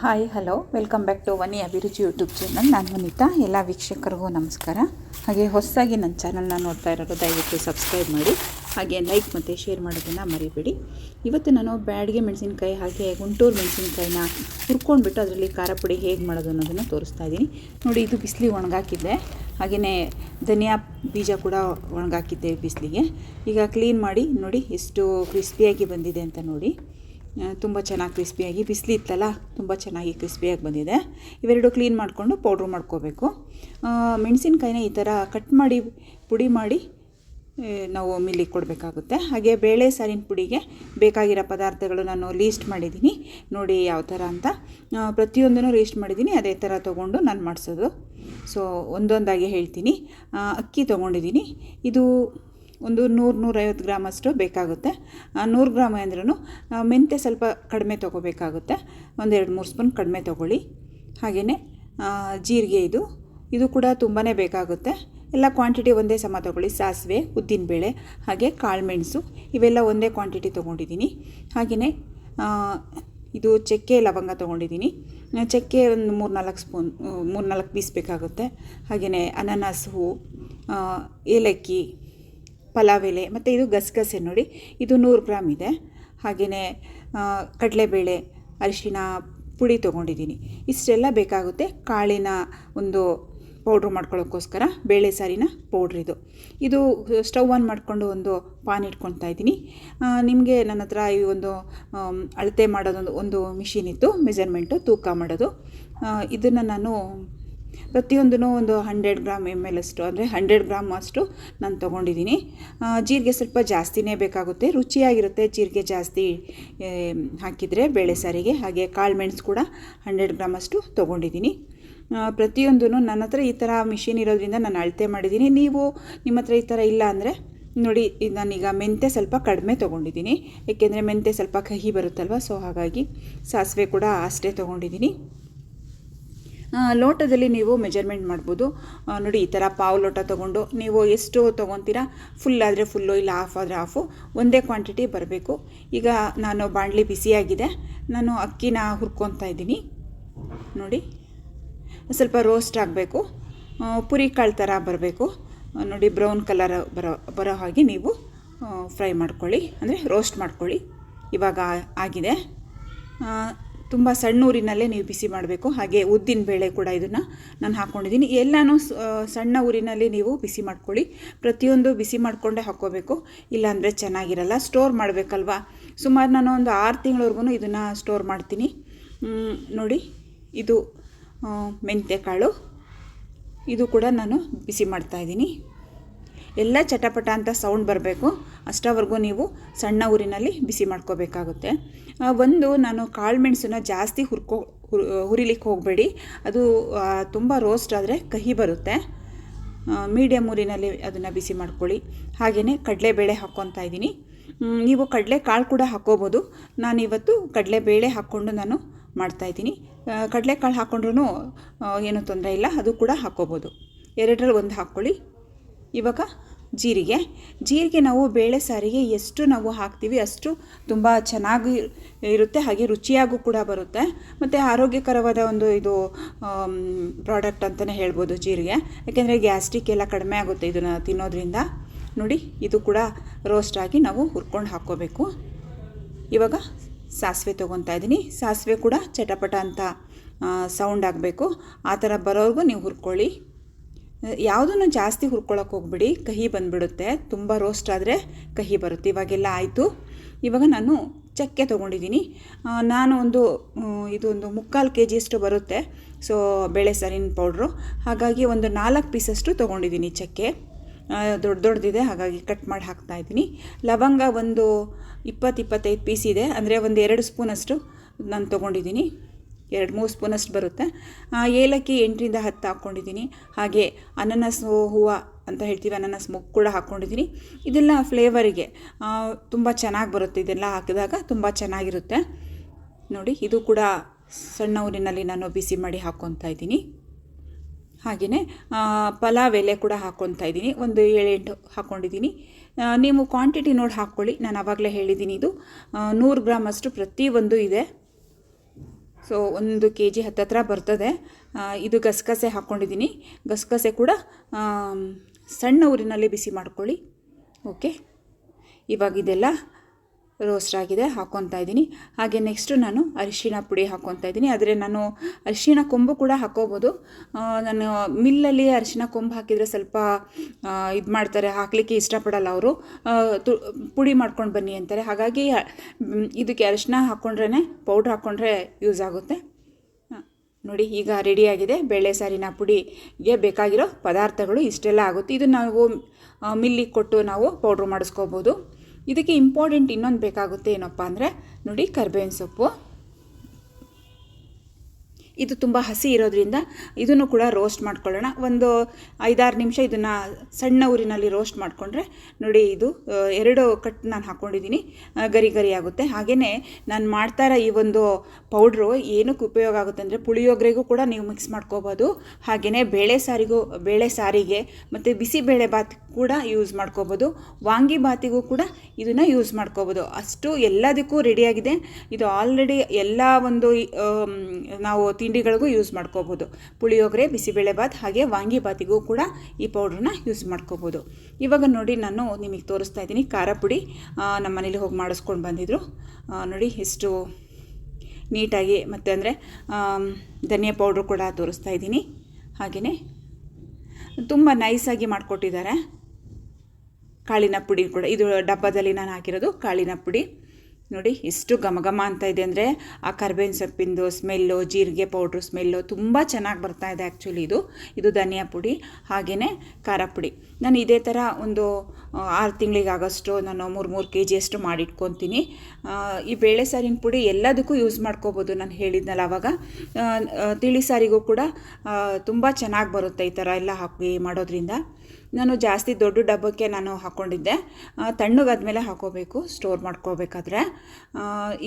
Hi, hello. Welcome back to Vani Abhiruchi YouTube channel. ನಾನು ವನಿತಾ. ಎಲ್ಲ ವೀಕ್ಷಕರಿಗೂ ನಮಸ್ಕಾರ. ಹಾಗೆ ಹೊಸದಾಗಿ ನನ್ನ ಚಾನಲ್ನ ನೋಡ್ತಾ ಇರೋರು ದಯವಿಟ್ಟು ಸಬ್ಸ್ಕ್ರೈಬ್ ಮಾಡಿ. ಹಾಗೆ ಲೈಕ್ ಮತ್ತು ಶೇರ್ ಮಾಡೋದನ್ನು ಮರಿಬೇಡಿ. ಇವತ್ತು ನಾನು ಬ್ಯಾಡಿಗೆ ಮೆಣಸಿನ್ಕಾಯಿ ಹಾಗೆ ಗುಂಟೂರು ಮೆಣಸಿನ್ಕಾಯಿನ ಹುರ್ಕೊಂಡ್ಬಿಟ್ಟು ಅದರಲ್ಲಿ ಖಾರ ಪುಡಿ ಹೇಗೆ ಮಾಡೋದು ಅನ್ನೋದನ್ನು ತೋರಿಸ್ತಾ ಇದ್ದೀನಿ ನೋಡಿ, ಇದು ಬಿಸಿಲಿಗೆ ಒಣಗಾಕಿದ್ದೆ. ಹಾಗೆಯೇ ಧನಿಯಾ ಬೀಜ ಕೂಡ ಒಣಗಾಕಿದ್ದೆ ಬಿಸಿಲಿಗೆ. ಈಗ ಕ್ಲೀನ್ ಮಾಡಿ ನೋಡಿ ಎಷ್ಟು ಕ್ರಿಸ್ಪಿಯಾಗಿ ಬಂದಿದೆ ಅಂತ ನೋಡಿ. ತುಂಬ ಚೆನ್ನಾಗಿ ಕ್ರಿಸ್ಪಿಯಾಗಿ ಬಿಸಿಲು ಇತ್ತಲ್ಲ ತುಂಬ ಚೆನ್ನಾಗಿ ಕ್ರಿಸ್ಪಿಯಾಗಿ ಬಂದಿದೆ. ಇವೆರಡು ಕ್ಲೀನ್ ಮಾಡಿಕೊಂಡು ಪೌಡ್ರ್ ಮಾಡ್ಕೋಬೇಕು. ಮೆಣಸಿನ್ಕಾಯಿನ ಈ ಥರ ಕಟ್ ಮಾಡಿ, ಪುಡಿ ಮಾಡಿ ನಾವು ಮಿಲ್ಲಿಗೆ ಕೊಡಬೇಕಾಗುತ್ತೆ. ಹಾಗೆ ಬೇಳೆ ಸಾರಿನ ಪುಡಿಗೆ ಬೇಕಾಗಿರೋ ಪದಾರ್ಥಗಳು ನಾನು ಲೀಸ್ಟ್ ಮಾಡಿದ್ದೀನಿ ನೋಡಿ ಯಾವ ಥರ ಅಂತ. ಪ್ರತಿಯೊಂದನ್ನು ಲೀಸ್ಟ್ ಮಾಡಿದ್ದೀನಿ ಅದೇ ಥರ ತೊಗೊಂಡು ನಾನು ಮಾಡಿಸೋದು. ಸೊ ಒಂದೊಂದಾಗಿ ಹೇಳ್ತೀನಿ. ಅಕ್ಕಿ ತೊಗೊಂಡಿದ್ದೀನಿ ಇದು ಒಂದು ನೂರು ನೂರೈವತ್ತು ಗ್ರಾಮ್ ಅಷ್ಟು ಬೇಕಾಗುತ್ತೆ. ನೂರು ಗ್ರಾಮ್ ಅಂದ್ರೂ ಮೆಂತ್ಯ ಸ್ವಲ್ಪ ಕಡಿಮೆ ತೊಗೋಬೇಕಾಗುತ್ತೆ. ಒಂದೆರಡು ಮೂರು ಸ್ಪೂನ್ ಕಡಿಮೆ ತೊಗೊಳ್ಳಿ. ಹಾಗೆಯೇ ಜೀರಿಗೆ ಇದು ಇದು ಕೂಡ ತುಂಬಾ ಬೇಕಾಗುತ್ತೆ. ಎಲ್ಲ ಕ್ವಾಂಟಿಟಿ ಒಂದೇ ಸಮ ತೊಗೊಳ್ಳಿ. ಸಾಸಿವೆ, ಉದ್ದಿನಬೇಳೆ, ಹಾಗೆ ಕಾಳುಮೆಣಸು, ಇವೆಲ್ಲ ಒಂದೇ ಕ್ವಾಂಟಿಟಿ ತೊಗೊಂಡಿದ್ದೀನಿ. ಹಾಗೆಯೇ ಇದು ಚಕ್ಕೆ, ಲವಂಗ ತೊಗೊಂಡಿದ್ದೀನಿ. ಚಕ್ಕೆ ಒಂದು ಮೂರು ನಾಲ್ಕು ಸ್ಪೂನ್, ಮೂರು ನಾಲ್ಕು ಪೀಸ್ ಬೇಕಾಗುತ್ತೆ. ಹಾಗೆಯೇ ಅನಾನಸ್ ಹೂವು ಏಲಕ್ಕಿ ಪಲಾವ್ ಎಲೆ, ಮತ್ತು ಇದು ಗಸಗಸೆ ನೋಡಿ, ಇದು ನೂರು ಗ್ರಾಮ್ ಇದೆ. ಹಾಗೆಯೇ ಕಡಲೆಬೇಳೆ, ಅರಿಶಿನ ಪುಡಿ ತೊಗೊಂಡಿದ್ದೀನಿ. ಇಷ್ಟೆಲ್ಲ ಬೇಕಾಗುತ್ತೆ ಕಾಳಿನ ಒಂದು ಪೌಡ್ರ್ ಮಾಡ್ಕೊಳ್ಳೋಕ್ಕೋಸ್ಕರ, ಬೇಳೆ ಸಾರಿನ ಪೌಡ್ರ್ ಇದು. ಇದು ಸ್ಟವ್ ಆನ್ ಮಾಡಿಕೊಂಡು ಒಂದು ಪಾನ್ ಇಟ್ಕೊತಾ ಇದ್ದೀನಿ. ನಿಮಗೆ ನನ್ನ ಹತ್ರ ಈ ಒಂದು ಅಳತೆ ಮಾಡೋದೊಂದು, ಒಂದು ಮಿಷಿನ್ ಇತ್ತು ಮೆಜರ್ಮೆಂಟು ತೂಕ ಮಾಡೋದು. ಇದನ್ನು ನಾನು ಪ್ರತಿಯೊಂದೂ ಒಂದು ಹಂಡ್ರೆಡ್ ಗ್ರಾಮ್ ಎಂ ಎಲ್ ಅಷ್ಟು, ಅಂದರೆ ಹಂಡ್ರೆಡ್ ಗ್ರಾಮ್ ಅಷ್ಟು ನಾನು ತೊಗೊಂಡಿದ್ದೀನಿ. ಜೀರಿಗೆ ಸ್ವಲ್ಪ ಜಾಸ್ತಿನೇ ಬೇಕಾಗುತ್ತೆ. ರುಚಿಯಾಗಿರುತ್ತೆ ಜೀರಿಗೆ ಜಾಸ್ತಿ ಹಾಕಿದರೆ ಬೇಳೆ ಸಾರಿಗೆ, ಹಾಗೆ ಕಾಳು ಮೆಣಸು ಕೂಡ ಹಂಡ್ರೆಡ್ ಗ್ರಾಮ್ ಅಷ್ಟು ತೊಗೊಂಡಿದ್ದೀನಿ. ಪ್ರತಿಯೊಂದೂ ನನ್ನ ಹತ್ರ ಈ ಥರ ಮಿಷಿನ್ ಇರೋದ್ರಿಂದ ನಾನು ಅಳತೆ ಮಾಡಿದ್ದೀನಿ. ನೀವು ನಿಮ್ಮ ಹತ್ರ ಈ ಥರ ಇಲ್ಲ ಅಂದರೆ ನೋಡಿ ನಾನೀಗ ಮೆಂತೆ ಸ್ವಲ್ಪ ಕಡಿಮೆ ತೊಗೊಂಡಿದ್ದೀನಿ. ಏಕೆಂದರೆ ಮೆಂತೆ ಸ್ವಲ್ಪ ಕಹಿ ಬರುತ್ತಲ್ವ, ಸೊ ಹಾಗಾಗಿ ಸಾಸಿವೆ ಕೂಡ ಅಷ್ಟೇ ತೊಗೊಂಡಿದ್ದೀನಿ. ಲೋಟದಲ್ಲಿ ನೀವು ಮೆಜರ್ಮೆಂಟ್ ಮಾಡ್ಬೋದು. ನೋಡಿ, ಈ ಥರ ಪಾವು ಲೋಟ ತೊಗೊಂಡು ನೀವು ಎಷ್ಟು ತೊಗೊತೀರಾ ಫುಲ್ ಆದರೆ ಫುಲ್ಲು ಇಲ್ಲ ಹಾಫ್ ಆದರೆ ಹಾಫು ಒಂದೇ ಕ್ವಾಂಟಿಟಿ ಬರಬೇಕು. ಈಗ ನಾನು ಬಾಣಲಿ ಬಿಸಿಯಾಗಿದೆ. ನಾನು ಅಕ್ಕಿನ ಹುರ್ಕೊತಾ ಇದ್ದೀನಿ. ನೋಡಿ, ಸ್ವಲ್ಪ ರೋಸ್ಟ್ ಆಗಬೇಕು. ಪುರಿ ಕಾಳು ಥರ ಬರಬೇಕು. ನೋಡಿ ಬ್ರೌನ್ ಕಲರ್ ಬರೋ ಬರೋ ಹಾಗೆ ನೀವು ಫ್ರೈ ಮಾಡ್ಕೊಳ್ಳಿ. ಅಂದರೆ ರೋಸ್ಟ್ ಮಾಡ್ಕೊಳ್ಳಿ. ಇವಾಗ ಆಗಿದೆ. ತುಂಬ ಸಣ್ಣ ಊರಿನಲ್ಲೇ ನೀವು ಬಿಸಿ ಮಾಡಬೇಕು. ಹಾಗೆ ಉದ್ದಿನ ಬೇಳೆ ಕೂಡ ಇದನ್ನು ನಾನು ಹಾಕ್ಕೊಂಡಿದ್ದೀನಿ ಎಲ್ಲನೂ ಸಣ್ಣ ಊರಿನಲ್ಲಿ ನೀವು ಬಿಸಿ ಮಾಡ್ಕೊಳ್ಳಿ. ಪ್ರತಿಯೊಂದು ಬಿಸಿ ಮಾಡಿಕೊಂಡೇ ಹಾಕ್ಕೋಬೇಕು. ಇಲ್ಲಾಂದರೆ ಚೆನ್ನಾಗಿರಲ್ಲ. ಸ್ಟೋರ್ ಮಾಡಬೇಕಲ್ವಾ? ಸುಮಾರು ನಾನು ಒಂದು ಆರು ತಿಂಗಳವರೆಗೂ ಇದನ್ನು ಸ್ಟೋರ್ ಮಾಡ್ತೀನಿ. ನೋಡಿ. ಇದು ಮೆಂತ್ಯ ಕಾಳು ಇದು ಕೂಡ ನಾನು ಬಿಸಿ ಮಾಡ್ತಾಯಿದ್ದೀನಿ ಎಲ್ಲ ಚಟಪಟ ಅಂತ ಸೌಂಡ್ ಬರಬೇಕು. ಅಷ್ಟವರೆಗೂ ನೀವು ಸಣ್ಣ ಊರಿನಲ್ಲಿ ಬಿಸಿ ಮಾಡ್ಕೋಬೇಕಾಗುತ್ತೆ. ಒಂದು ನಾನು ಕಾಳು ಮೆಣಸನ್ನ ಜಾಸ್ತಿ ಹುರ್ಕೋ, ಹುರ್ ಹುರಿಲಿಕ್ಕೆ ಹೋಗಬೇಡಿ. ಅದು ತುಂಬ ರೋಸ್ಟ್ ಆದರೆ ಕಹಿ ಬರುತ್ತೆ. ಮೀಡಿಯಮ್ ಊರಿನಲ್ಲಿ ಅದನ್ನು ಬಿಸಿ ಮಾಡ್ಕೊಳ್ಳಿ. ಹಾಗೆಯೇ ಕಡಲೆಬೇಳೆ ಹಾಕ್ಕೊತಾ ಇದ್ದೀನಿ. ನೀವು ಕಡಲೆ ಕಾಳು ಕೂಡ ಹಾಕ್ಕೋಬೋದು. ನಾನಿವತ್ತು ಕಡಲೆಬೇಳೆ ಹಾಕ್ಕೊಂಡು ನಾನು ಮಾಡ್ತಾಯಿದ್ದೀನಿ ಕಡಲೆಕಾಳು ಹಾಕ್ಕೊಂಡ್ರೂ ಏನೂ ತೊಂದರೆ ಇಲ್ಲ. ಅದು ಕೂಡ ಹಾಕ್ಕೋಬೋದು. ಎರಡರಲ್ಲಿ ಒಂದು ಹಾಕ್ಕೊಳ್ಳಿ. ಇವಾಗ ಜೀರಿಗೆ. ಜೀರಿಗೆ ನಾವು ಬೇಳೆ ಸಾರಿಗೆ ಎಷ್ಟು ನಾವು ಹಾಕ್ತೀವಿ ಅಷ್ಟು ತುಂಬ ಚೆನ್ನಾಗಿ ಇರುತ್ತೆ. ಹಾಗೆ ರುಚಿಯಾಗೂ ಕೂಡ ಬರುತ್ತೆ. ಮತ್ತು ಆರೋಗ್ಯಕರವಾದ ಒಂದು ಇದು ಪ್ರಾಡಕ್ಟ್ ಅಂತಲೇ ಹೇಳ್ಬೋದು ಜೀರಿಗೆ. ಯಾಕೆಂದರೆ ಗ್ಯಾಸ್ಟ್ರಿಕ್ ಎಲ್ಲ ಕಡಿಮೆ ಆಗುತ್ತೆ ಇದನ್ನು ತಿನ್ನೋದ್ರಿಂದ. ನೋಡಿ, ಇದು ಕೂಡ ರೋಸ್ಟ್ ಆಗಿ ನಾವು ಹುರ್ಕೊಂಡು ಹಾಕ್ಕೋಬೇಕು. ಇವಾಗ ಸಾಸಿವೆ ತೊಗೊತಾ ಇದ್ದೀನಿ. ಸಾಸಿವೆ ಕೂಡ ಚಟಪಟ ಅಂತ ಸೌಂಡ್ ಆಗಬೇಕು. ಆ ಥರ ಬರೋವರೆಗೂ ನೀವು ಹುರ್ಕೊಳ್ಳಿ. ಯಾವುದನ್ನು ಜಾಸ್ತಿ ಹುರ್ಕೊಳ್ಳೋಕೆ ಹೋಗ್ಬಿಡಿ, ಕಹಿ ಬಂದುಬಿಡುತ್ತೆ, ತುಂಬ ರೋಸ್ಟ್ ಆದರೆ ಕಹಿ ಬರುತ್ತೆ, ಇವಾಗೆಲ್ಲ ಆಯಿತು. ಇವಾಗ ನಾನು ಚಕ್ಕೆ ತೊಗೊಂಡಿದ್ದೀನಿ. ನಾನು ಒಂದು ಇದೊಂದು ಮುಕ್ಕಾಲು ಕೆ ಜಿಯಷ್ಟು ಬರುತ್ತೆ, ಸೊ ಬೇಳೆ ಸರಿನ ಪೌಡ್ರು ಹಾಗಾಗಿ ಒಂದು ನಾಲ್ಕು ಪೀಸಷ್ಟು ತೊಗೊಂಡಿದ್ದೀನಿ ಚಕ್ಕೆ. ದೊಡ್ಡ ದೊಡ್ಡದಿದೆ ಹಾಗಾಗಿ ಕಟ್ ಮಾಡಿ ಹಾಕ್ತಾ ಇದ್ದೀನಿ. ಲವಂಗ ಒಂದು ಇಪ್ಪತ್ತು ಇಪ್ಪತ್ತೈದು ಪೀಸ್ ಇದೆ, ಅಂದರೆ ಒಂದು ಎರಡು ಸ್ಪೂನಷ್ಟು ನಾನು ತೊಗೊಂಡಿದ್ದೀನಿ. ಎರಡು ಮೂರು ಸ್ಪೂನಷ್ಟು ಬರುತ್ತೆ. ಏಲಕ್ಕಿ ಎಂಟರಿಂದ ಹತ್ತು ಹಾಕ್ಕೊಂಡಿದ್ದೀನಿ. ಹಾಗೆ ಅನಾನಸ್ ಹೂವು ಅಂತ ಹೇಳ್ತೀವಿ, ಅನಾನಸ್ ಮೊಗ್ಗು ಕೂಡ ಹಾಕ್ಕೊಂಡಿದ್ದೀನಿ. ಇದೆಲ್ಲ ಫ್ಲೇವರಿಗೆ ತುಂಬ ಚೆನ್ನಾಗಿ ಬರುತ್ತೆ. ಇದೆಲ್ಲ ಹಾಕಿದಾಗ ತುಂಬ ಚೆನ್ನಾಗಿರುತ್ತೆ. ನೋಡಿ, ಇದು ಕೂಡ ಸಣ್ಣ ಊರಿನಲ್ಲಿ ನಾನು ಬಿಸಿ ಮಾಡಿ ಹಾಕ್ಕೊತಾ ಇದ್ದೀನಿ. ಹಾಗೆಯೇ ಪಲಾವ್ ಎಲೆ ಕೂಡ ಹಾಕ್ಕೊತಾ ಇದ್ದೀನಿ. ಒಂದು ಏಳೆಂಟು ಹಾಕ್ಕೊಂಡಿದ್ದೀನಿ ನೀವು ಕ್ವಾಂಟಿಟಿ ನೋಡಿ ಹಾಕ್ಕೊಳ್ಳಿ. ನಾನು ಆವಾಗಲೇ ಹೇಳಿದ್ದೀನಿ ಇದು. ನೂರು ಗ್ರಾಮ್ ಅಷ್ಟು ಪ್ರತಿಯೊಂದು ಇದೆ. ಸೊ ಒಂದು ಕೆ ಜಿ ಹತ್ತತ್ರ ಬರ್ತದೆ. ಇದು ಗಸಗಸೆ ಹಾಕ್ಕೊಂಡಿದ್ದೀನಿ ಗಸಗಸೆ ಕೂಡ ಸಣ್ಣ ಊರಿನಲ್ಲಿ ಬಿಸಿ ಮಾಡ್ಕೊಳ್ಳಿ. ಓಕೆ ಇವಾಗ ಇದೆಲ್ಲ ರೋಸ್ಟ್ ಆಗಿದೆ ಹಾಕ್ಕೊತಾ ಇದ್ದೀನಿ. ಹಾಗೆ ನೆಕ್ಸ್ಟು ನಾನು ಅರಿಶಿಣ ಪುಡಿ ಹಾಕ್ಕೊತಾ ಇದ್ದೀನಿ. ಆದರೆ ನಾನು ಅರಿಶಿನ ಕೊಂಬು ಕೂಡ ಹಾಕ್ಕೋಬೋದು ನಾನು ಮಿಲ್ಲಲ್ಲಿ ಅರಿಶಿಣ ಕೊಂಬು ಹಾಕಿದರೆ ಸ್ವಲ್ಪ ಇದು ಮಾಡ್ತಾರೆ, ಹಾಕಲಿಕ್ಕೆ ಇಷ್ಟಪಡಲ್ಲ ಅವರು. ತು, ಪುಡಿ ಮಾಡ್ಕೊಂಡು ಬನ್ನಿ ಅಂತಾರೆ. ಹಾಗಾಗಿ ಇದಕ್ಕೆ ಅರಿಶಿಣ ಹಾಕ್ಕೊಂಡ್ರೇ ಪೌಡ್ರ್ ಹಾಕ್ಕೊಂಡ್ರೆ ಯೂಸ್ ಆಗುತ್ತೆ. ನೋಡಿ, ಈಗ ರೆಡಿಯಾಗಿದೆ ಬೇಳೆ ಸಾರಿನ ಪುಡಿಗೆ ಬೇಕಾಗಿರೋ ಪದಾರ್ಥಗಳು ಇಷ್ಟೆಲ್ಲ ಆಗುತ್ತೆ. ಇದು ನಾವು ಮಿಲ್ಲಿಗೆ ಕೊಟ್ಟು ನಾವು ಪೌಡ್ರ್ ಮಾಡಿಸ್ಕೋಬೋದು. ಇದಕ್ಕೆ ಇಂಪಾರ್ಟೆಂಟ್ ಇನ್ನೊಂದು ಬೇಕಾಗುತ್ತೆ ಏನಪ್ಪ ಅಂದರೆ ನೋಡಿ ಕರ್ಬೇವಿನ ಸೊಪ್ಪು. ಇದು ತುಂಬ ಹಸಿ ಇರೋದ್ರಿಂದ ಇದನ್ನು ಕೂಡ ರೋಸ್ಟ್ ಮಾಡ್ಕೊಳ್ಳೋಣ. ಒಂದು ಐದಾರು ನಿಮಿಷ ಇದನ್ನು ಸಣ್ಣ ಊರಿನಲ್ಲಿ ರೋಸ್ಟ್ ಮಾಡಿಕೊಂಡ್ರೆ ನೋಡಿ ಇದು ಎರಡು ಕಟ್ ನಾನು ಹಾಕ್ಕೊಂಡಿದ್ದೀನಿ ಗರಿ ಗರಿ ಆಗುತ್ತೆ. ಹಾಗೆಯೇ ನಾನು ಮಾಡ್ತಾ ಇರೋ ಈ ಒಂದು ಪೌಡ್ರು ಏನಕ್ಕೆ ಉಪಯೋಗ ಆಗುತ್ತೆ ಅಂದರೆ ಪುಳಿಯೋಗರೆಗೂ ಕೂಡ ನೀವು ಮಿಕ್ಸ್ ಮಾಡ್ಕೋಬೋದು. ಹಾಗೆಯೇ ಬೇಳೆ ಸಾರಿಗೂ, ಬೇಳೆ ಸಾರಿಗೆ ಮತ್ತು ಬಿಸಿಬೇಳೆ ಬಾತ್ ಕೂಡ ಯೂಸ್ ಮಾಡ್ಕೋಬೋದು. ವಾಂಗಿ ಬಾತಿಗೂ ಕೂಡ ಇದನ್ನು ಯೂಸ್ ಮಾಡ್ಕೋಬೋದು. ಅಷ್ಟು ಎಲ್ಲದಕ್ಕೂ ರೆಡಿಯಾಗಿದೆ ಇದು ಆಲ್ರೆಡಿ ಎಲ್ಲ ಒಂದು ನಾವು ತಿಂಡಿಗಳಿಗೂ ಯೂಸ್ ಮಾಡ್ಕೋಬೋದು. ಪುಳಿಯೋಗರೆ ಬಿಸಿಬೇಳೆ ಬಾತ್ ಹಾಗೆ ವಾಂಗಿ ಬಾತಿಗೂ ಕೂಡ ಈ ಪೌಡ್ರನ್ನ ಯೂಸ್ ಮಾಡ್ಕೋಬೋದು. ಇವಾಗ ನೋಡಿ ನಾನು ನಿಮಗೆ ತೋರಿಸ್ತಾ ಇದ್ದೀನಿ. ಖಾರ ಪುಡಿ ನಮ್ಮ ಮನೇಲಿ ಹೋಗಿ ಮಾಡಿಸ್ಕೊಂಡು ಬಂದಿದ್ದರು ನೋಡಿ ಎಷ್ಟು ನೀಟಾಗಿ ಮತ್ತು ಅಂದರೆ ಧನಿಯಾ ಪೌಡ್ರು ಕೂಡ ತೋರಿಸ್ತಾ ಇದ್ದೀನಿ. ಹಾಗೆಯೇ ತುಂಬ ನೈಸಾಗಿ ಮಾಡಿಕೊಟ್ಟಿದ್ದಾರೆ. ಕಾಳಿನ ಪುಡಿ ಕೂಡ, ಇದು ಡಬ್ಬದಲ್ಲಿ ನಾನು ಹಾಕಿರೋದು ಕಾಳಿನ ಪುಡಿ. ನೋಡಿ ಎಷ್ಟು ಘಮ ಘಮ ಅಂತ ಇದೆ ಅಂದರೆ ಆ ಕರ್ಬೇವಿನ ಸೊಪ್ಪಿಂದು ಸ್ಮೆಲ್ಲು, ಜೀರಿಗೆ ಪೌಡ್ರು ಸ್ಮೆಲ್ಲು ತುಂಬ ಚೆನ್ನಾಗಿ ಬರ್ತಾ ಇದೆ ಆ್ಯಕ್ಚುಲಿ ಇದು. ಇದು ಧನಿಯಾ ಪುಡಿ ಹಾಗೆಯೇ ಖಾರ ಪುಡಿ. ನಾನು ಇದೇ ಥರ ಒಂದು ಆರು ತಿಂಗಳಿಗಾಗಷ್ಟು ನಾನು ಮೂರು ಮೂರು ಕೆ ಜಿಯಷ್ಟು ಮಾಡಿಟ್ಕೊತೀನಿ ಈ ಬೇಳೆ ಸಾರಿನ ಪುಡಿ ಎಲ್ಲದಕ್ಕೂ ಯೂಸ್ ಮಾಡ್ಕೋಬೋದು ನಾನು ಹೇಳಿದ್ನಲ್ಲ ಆವಾಗ ತಿಳಿ ಸಾರಿಗೂ ಕೂಡ ತುಂಬ ಚೆನ್ನಾಗಿ ಬರುತ್ತೆ ಈ ಥರ ಎಲ್ಲ ಹಾಕಿ ಮಾಡೋದ್ರಿಂದ. ನಾನು ಜಾಸ್ತಿ ದೊಡ್ಡ ಡಬ್ಬಕ್ಕೆ ನಾನು ಹಾಕ್ಕೊಂಡಿದ್ದೆ ತಣ್ಣಗಾದ ತಣ್ಣಗಾದ್ಮೇಲೆ ಹಾಕೋಬೇಕು ಸ್ಟೋರ್ ಮಾಡ್ಕೋಬೇಕಾದ್ರೆ.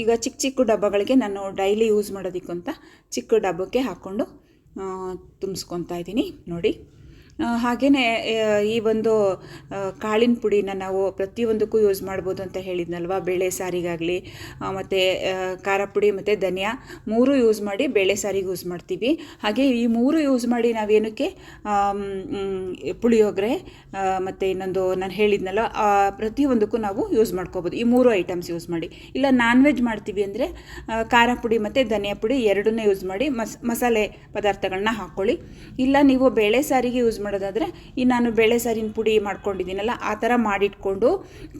ಈಗ ಚಿಕ್ಕ ಚಿಕ್ಕ ಡಬ್ಬಗಳಿಗೆ ನಾನು ಡೈಲಿ ಯೂಸ್ ಮಾಡೋದಕ್ಕಂತ ಚಿಕ್ಕ ಡಬ್ಬಕ್ಕೆ ಹಾಕ್ಕೊಂಡು ತುಂಬಿಸ್ಕೊತಾ ಇದ್ದೀನಿ. ನೋಡಿ. ಹಾಗೆಯೇ ಈ ಒಂದು ಕಾಳಿನ ಪುಡಿನ ನಾವು ಪ್ರತಿಯೊಂದಕ್ಕೂ ಯೂಸ್ ಮಾಡ್ಬೋದು ಅಂತ ಹೇಳಿದ್ನಲ್ವ? ಬೇಳೆ ಸಾರಿಗಾಗಲಿ ಮತ್ತು ಖಾರ ಪುಡಿ ಮತ್ತು ಧನಿಯಾ ಮೂರು ಯೂಸ್ ಮಾಡಿ ಬೇಳೆ ಸಾರಿಗೆ ಯೂಸ್ ಮಾಡ್ತೀವಿ. ಹಾಗೆ ಈ ಮೂರು ಯೂಸ್ ಮಾಡಿ ನಾವೇನಕ್ಕೆ ಪುಳಿಯೋಗರೆ ಮತ್ತು ಇನ್ನೊಂದು ನಾನು ಹೇಳಿದ್ನಲ್ಲ ಪ್ರತಿಯೊಂದಕ್ಕೂ ನಾವು ಯೂಸ್ ಮಾಡ್ಕೋಬೋದು. ಈ ಮೂರು ಐಟಮ್ಸ್ ಯೂಸ್ ಮಾಡಿ. ಇಲ್ಲ ನಾನ್ ವೆಜ್ ಮಾಡ್ತೀವಿ ಅಂದರೆ ಖಾರ ಪುಡಿ ಮತ್ತು ಧನಿಯಾ ಪುಡಿ ಎರಡನ್ನೇ ಯೂಸ್ ಮಾಡಿ, ಮಸ್, ಮಸಾಲೆ ಪದಾರ್ಥಗಳನ್ನ ಹಾಕ್ಕೊಳ್ಳಿ ಇಲ್ಲ, ನೀವು ಬೇಳೆ ಸಾರಿಗೆ ಯೂಸ್ ಮಾಡೋದಾದರೆ, ಈ ನಾನು ಬೇಳೆ ಸಾರಿನ ಪುಡಿ ಮಾಡ್ಕೊಂಡಿದ್ದೀನಲ್ಲ, ಆ ಥರ ಮಾಡಿಟ್ಕೊಂಡು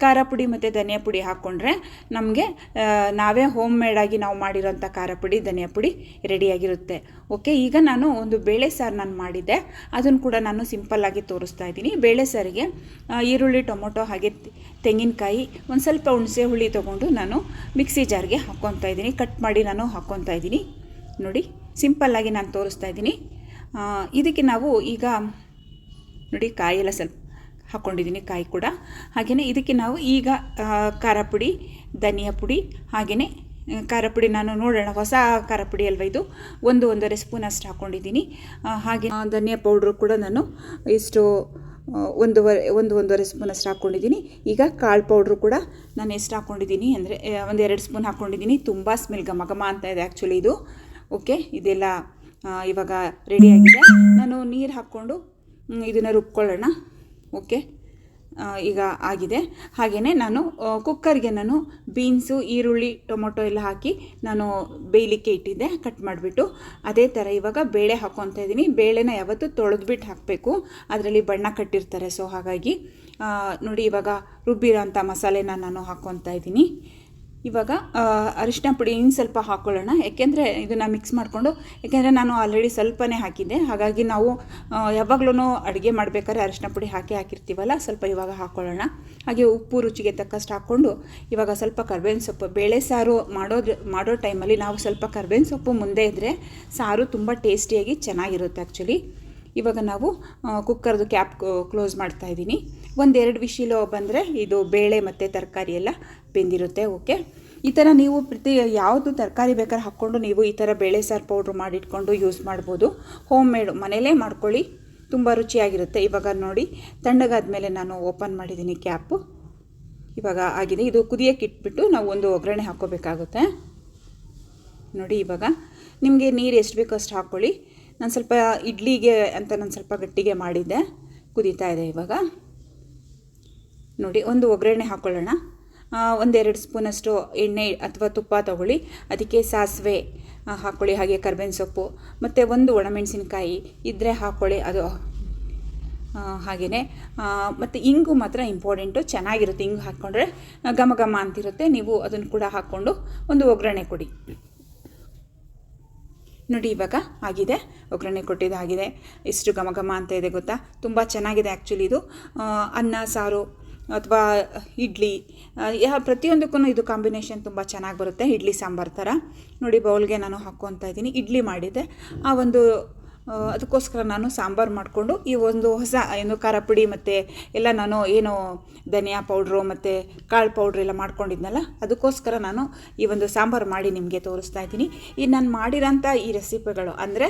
ಖಾರ ಪುಡಿ ಮತ್ತು ಧನಿಯಾ ಪುಡಿ ಹಾಕ್ಕೊಂಡ್ರೆ ನಮಗೆ ನಾವೇ ಹೋಮ್ ಮೇಡಾಗಿ ನಾವು ಮಾಡಿರೋಂಥ ಖಾರ ಪುಡಿ, ಧನಿಯಾ ಪುಡಿ ರೆಡಿಯಾಗಿರುತ್ತೆ ಓಕೆ ಈಗ ನಾನು ಒಂದು ಬೇಳೆ ಸಾರು ನಾನು ಮಾಡಿದ್ದೆ. ಅದನ್ನು ಕೂಡ ನಾನು ಸಿಂಪಲ್ಲಾಗಿ ತೋರಿಸ್ತಾ ಇದ್ದೀನಿ. ಬೇಳೆ ಸಾರಿಗೆ ಈರುಳ್ಳಿ, ಟೊಮೊಟೊ, ಹಾಗೆ ತೆಂಗಿನಕಾಯಿ, ಒಂದು ಸ್ವಲ್ಪ ಹುಣಸೆ ಹುಳಿ ತೊಗೊಂಡು ನಾನು ಮಿಕ್ಸಿ ಜಾರ್ಗೆ ಹಾಕ್ಕೊತಾ ಇದ್ದೀನಿ. ಕಟ್ ಮಾಡಿ ನಾನು ಹಾಕ್ಕೊತಾ ಇದ್ದೀನಿ. ನೋಡಿ ಸಿಂಪಲ್ಲಾಗಿ ನಾನು ತೋರಿಸ್ತಾ ಇದ್ದೀನಿ. ಇದಕ್ಕೆ ನಾವು ಈಗ ನೋಡಿ ಕಾಯಿ ಎಲ್ಲ ಸ್ವಲ್ಪ ಹಾಕ್ಕೊಂಡಿದ್ದೀನಿ ಕಾಯಿ ಕೂಡ. ಹಾಗೆಯೇ ಇದಕ್ಕೆ ನಾವು ಈಗ ಖಾರ ಪುಡಿ, ಧನಿಯಾ ಪುಡಿ ಹಾಗೆಯೇ ಖಾರ ಪುಡಿ ನಾನು ನೋಡೋಣ, ಹೊಸ ಖಾರ ಪುಡಿ ಅಲ್ವ ಇದು? ಒಂದು ಒಂದೂವರೆ ಸ್ಪೂನ್ ಅಷ್ಟು ಹಾಕ್ಕೊಂಡಿದ್ದೀನಿ ಹಾಗೆ ಧನಿಯಾ ಪೌಡ್ರು ಕೂಡ ನಾನು ಇಷ್ಟು ಒಂದೂವರೆ, ಒಂದು ಒಂದೂವರೆ ಸ್ಪೂನ್ ಅಷ್ಟು ಹಾಕ್ಕೊಂಡಿದ್ದೀನಿ ಈಗ ಕಾಳು ಪೌಡ್ರು ಕೂಡ ನಾನು ಎಷ್ಟು ಹಾಕ್ಕೊಂಡಿದ್ದೀನಿ ಅಂದರೆ ಒಂದು ಎರಡು ಸ್ಪೂನ್ ಹಾಕ್ಕೊಂಡಿದ್ದೀನಿ ತುಂಬ ಸ್ಮೆಲ್ ಘಮ ಘಮ ಅಂತ ಇದೆ ಆ್ಯಕ್ಚುಲಿ ಇದು. ಓಕೆ, ಇದೆಲ್ಲ ಇವಾಗ ರೆಡಿಯಾಗಿದೆ ನಾನು ನೀರು ಹಾಕ್ಕೊಂಡು ಇದನ್ನು ರುಬ್ಕೊಳ್ಳೋಣ. ಓಕೆ? ಈಗ ಆಗಿದೆ. ಹಾಗೆಯೇ ನಾನು ಕುಕ್ಕರ್ಗೆ ನಾನು ಬೀನ್ಸು, ಈರುಳ್ಳಿ, ಟೊಮೊಟೊ ಎಲ್ಲ ಹಾಕಿ ನಾನು ಬೇಯಲಿಕ್ಕೆ ಇಟ್ಟಿದ್ದೆ, ಕಟ್ ಮಾಡಿಬಿಟ್ಟು. ಅದೇ ಥರ ಇವಾಗ ಬೇಳೆ ಹಾಕ್ಕೊತಾ ಇದ್ದೀನಿ. ಬೇಳೆನ ಯಾವತ್ತೂ ತೊಳೆದ್ಬಿಟ್ಟು ಹಾಕಬೇಕು. ಅದರಲ್ಲಿ ಬಣ್ಣ ಕಟ್ಟಿರ್ತಾರೆ, ಸೊ ಹಾಗಾಗಿ ನೋಡಿ ಇವಾಗ ರುಬ್ಬಿರೋ ಅಂಥ ಮಸಾಲೆನ ನಾನು ಹಾಕ್ಕೊತಾ ಇದ್ದೀನಿ. ಇವಾಗ ಅರಿಶಿನ ಪುಡಿ ಇನ್ನು ಸ್ವಲ್ಪ ಹಾಕ್ಕೊಳ್ಳೋಣ ಯಾಕೆಂದರೆ ಇದನ್ನು ಮಿಕ್ಸ್ ಮಾಡಿಕೊಂಡು, ಯಾಕೆಂದರೆ ನಾನು ಆಲ್ರೆಡಿ ಸ್ವಲ್ಪನೇ ಹಾಕಿದ್ದೆ. ಹಾಗಾಗಿ ನಾವು ಯಾವಾಗಲೂ ಅಡುಗೆ ಮಾಡಬೇಕಾದ್ರೆ ಅರಿಶಿನ ಪುಡಿ ಹಾಕಿ ಹಾಕಿರ್ತೀವಲ್ಲ, ಸ್ವಲ್ಪ ಇವಾಗ ಹಾಕ್ಕೊಳ್ಳೋಣ ಹಾಗೆ ಉಪ್ಪು ರುಚಿಗೆ ತಕ್ಕಷ್ಟು ಹಾಕ್ಕೊಂಡು, ಇವಾಗ ಸ್ವಲ್ಪ ಕರ್ಬೇವಿನ ಸೊಪ್ಪು, ಬೇಳೆ ಸಾರು ಮಾಡೋದು, ಮಾಡೋ ಟೈಮಲ್ಲಿ ನಾವು ಸ್ವಲ್ಪ ಕರ್ಬೇವಿನ ಸೊಪ್ಪು ಮುಂದೆ ಇದ್ದರೆ ಸಾರು ತುಂಬ ಟೇಸ್ಟಿಯಾಗಿ ಚೆನ್ನಾಗಿರುತ್ತೆ ಆ್ಯಕ್ಚುಲಿ ಇವಾಗ ನಾವು ಕುಕ್ಕರ್ದು ಕ್ಯಾಪ್ ಕ್ಲೋಸ್ ಮಾಡ್ತಾ ಇದ್ದೀನಿ. ಒಂದೆರಡು ವಿಶಿಲು ಬಂದರೆ ಇದು ಬೇಳೆ ಮತ್ತು ತರಕಾರಿ ಎಲ್ಲ ಬೆಂದಿರುತ್ತೆ, ಓಕೆ? ಈ ಥರ ನೀವು ಪ್ರತಿ, ಯಾವುದು ತರಕಾರಿ ಬೇಕಾದ್ರೆ ಹಾಕ್ಕೊಂಡು ನೀವು ಈ ಥರ ಬೇಳೆ ಸಾರು ಪೌಡ್ರ್ ಮಾಡಿಟ್ಕೊಂಡು ಯೂಸ್ ಮಾಡ್ಬೋದು. ಹೋಮ್ ಮೇಡ್ ಮನೇಲೇ ಮಾಡ್ಕೊಳ್ಳಿ, ತುಂಬ ರುಚಿಯಾಗಿರುತ್ತೆ. ಇವಾಗ ನೋಡಿ ತಣ್ಣಗಾದ ಮೇಲೆ ನಾನು ಓಪನ್ ಮಾಡಿದ್ದೀನಿ ಕ್ಯಾಪು. ಇವಾಗ ಆಗಿದೆ. ಇದು ಕುದಿಯೋಕ್ಕೆ ಇಟ್ಬಿಟ್ಟು ನಾವು ಒಂದು ಒಗ್ಗರಣೆ ಹಾಕ್ಕೋಬೇಕಾಗುತ್ತೆ. ನೋಡಿ ಇವಾಗ, ನಿಮಗೆ ನೀರು ಎಷ್ಟು ಬೇಕೋ ಅಷ್ಟು ಹಾಕ್ಕೊಳ್ಳಿ. ನಾನು ಸ್ವಲ್ಪ ಇಡ್ಲಿಗೆ ಅಂತ ನಾನು ಸ್ವಲ್ಪ ಗಟ್ಟಿಗೆ ಮಾಡಿದ್ದೆ. ಕುದೀತಾ ಇದೆ ಇವಾಗ. ನೋಡಿ, ಒಂದು ಒಗ್ಗರಣೆ ಹಾಕ್ಕೊಳ್ಳೋಣ ಒಂದೆರಡು ಸ್ಪೂನಷ್ಟು ಎಣ್ಣೆ ಅಥವಾ ತುಪ್ಪ ತಗೊಳ್ಳಿ. ಅದಕ್ಕೆ ಸಾಸಿವೆ ಹಾಕ್ಕೊಳ್ಳಿ ಹಾಗೆ ಕರ್ಬೇವಿನ ಸೊಪ್ಪು, ಮತ್ತು ಒಂದು ಒಣಮೆಣಸಿನಕಾಯಿ ಇದ್ದರೆ ಹಾಕ್ಕೊಳ್ಳಿ ಅದು ಹಾಗೆಯೇ ಮತ್ತು ಇಂಗು ಮಾತ್ರ ಇಂಪಾರ್ಟೆಂಟು ಚೆನ್ನಾಗಿರುತ್ತೆ ಇಂಗು ಹಾಕ್ಕೊಂಡ್ರೆ ಘಮ ಘಮ ಅಂತಿರುತ್ತೆ. ನೀವು ಅದನ್ನು ಕೂಡ ಹಾಕ್ಕೊಂಡು ಒಂದು ಒಗ್ಗರಣೆ ಕೊಡಿ. ನೋಡಿ ಇವಾಗ ಆಗಿದೆ. ಒಗ್ಗರಣೆ ಕೊಟ್ಟಿದ್ದಾಗಿದೆ ಎಷ್ಟು ಘಮ ಘಮ ಅಂತ ಇದೆ ಗೊತ್ತಾ? ತುಂಬ ಚೆನ್ನಾಗಿದೆ ಆ್ಯಕ್ಚುಲಿ ಇದು. ಅನ್ನ, ಸಾರು ಅಥವಾ ಇಡ್ಲಿ ಯಾ ಪ್ರತಿಯೊಂದಕ್ಕೂ ಇದು ಕಾಂಬಿನೇಷನ್ ತುಂಬ ಚೆನ್ನಾಗಿ ಬರುತ್ತೆ. ಇಡ್ಲಿ, ಸಾಂಬಾರು ಥರ ನೋಡಿ ಬೌಲ್ಗೆ ನಾನು ಹಾಕ್ಕೊತಾ ಇದ್ದೀನಿ. ಇಡ್ಲಿ ಮಾಡಿದ್ದೆ. ಆ ಒಂದು ಅದಕ್ಕೋಸ್ಕರ ನಾನು ಸಾಂಬಾರು ಮಾಡಿಕೊಂಡು ಈ ಒಂದು ಹೊಸ, ಏನು ಖಾರ ಪುಡಿ ಮತ್ತು ಎಲ್ಲ ನಾನು ಏನು ಧನಿಯಾ ಪೌಡ್ರು ಮತ್ತು ಕಾಳು ಪೌಡ್ರ್ ಎಲ್ಲ ಮಾಡ್ಕೊಂಡಿದ್ನಲ್ಲ, ಅದಕ್ಕೋಸ್ಕರ ನಾನು ಈ ಒಂದು ಸಾಂಬಾರು ಮಾಡಿ ನಿಮಗೆ ತೋರಿಸ್ತಾ ಇದ್ದೀನಿ. ಈ ನಾನು ಮಾಡಿರೋಂಥ ಈ ರೆಸಿಪಿಗಳು ಅಂದರೆ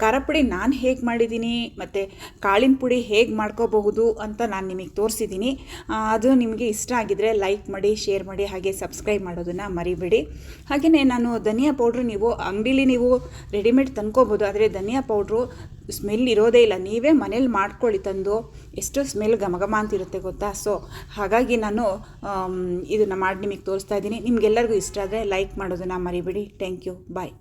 ಖಾರ ಪುಡಿ ನಾನು ಹೇಗೆ ಮಾಡಿದ್ದೀನಿ ಮತ್ತು ಕಾಳಿನ ಪುಡಿ ಹೇಗೆ ಮಾಡ್ಕೋಬಹುದು ಅಂತ ನಾನು ನಿಮಗೆ ತೋರಿಸಿದ್ದೀನಿ ಅದು ನಿಮಗೆ ಇಷ್ಟ ಆಗಿದರೆ ಲೈಕ್ ಮಾಡಿ, ಶೇರ್ ಮಾಡಿ, ಹಾಗೆ ಸಬ್ಸ್ಕ್ರೈಬ್ ಮಾಡೋದನ್ನು ಮರಿಬೇಡಿ. ಹಾಗೆಯೇ ನಾನು ಧನಿಯಾ ಪೌಡ್ರು ನೀವು ಅಂಗಡೀಲಿ ನೀವು ರೆಡಿಮೇಡ್ ತಂದ್ಕೋಬೋದು ಆದರೆ ಧನಿಯಾ ಪೌಡ್ರು ಸ್ಮೆಲ್ ಇರೋದೇ ಇಲ್ಲ. ನೀವೇ ಮನೇಲಿ ಮಾಡ್ಕೊಳ್ಳಿ ತಂದು. ಎಷ್ಟು ಸ್ಮೆಲ್ ಘಮಘಮ ಘಮ ಅಂತಿರುತ್ತೆ ಗೊತ್ತಾ? ಸೊ, ಹಾಗಾಗಿ ನಾನು ಇದನ್ನು ಮಾಡಿ ನಿಮಗೆ ತೋರಿಸ್ತಾ ಇದ್ದೀನಿ ನಿಮಗೆಲ್ಲರಿಗೂ ಇಷ್ಟ ಆದರೆ ಲೈಕ್ ಮಾಡೋದನ್ನು ಮರಿಬೇಡಿ. Thank you. ಬಾಯ್.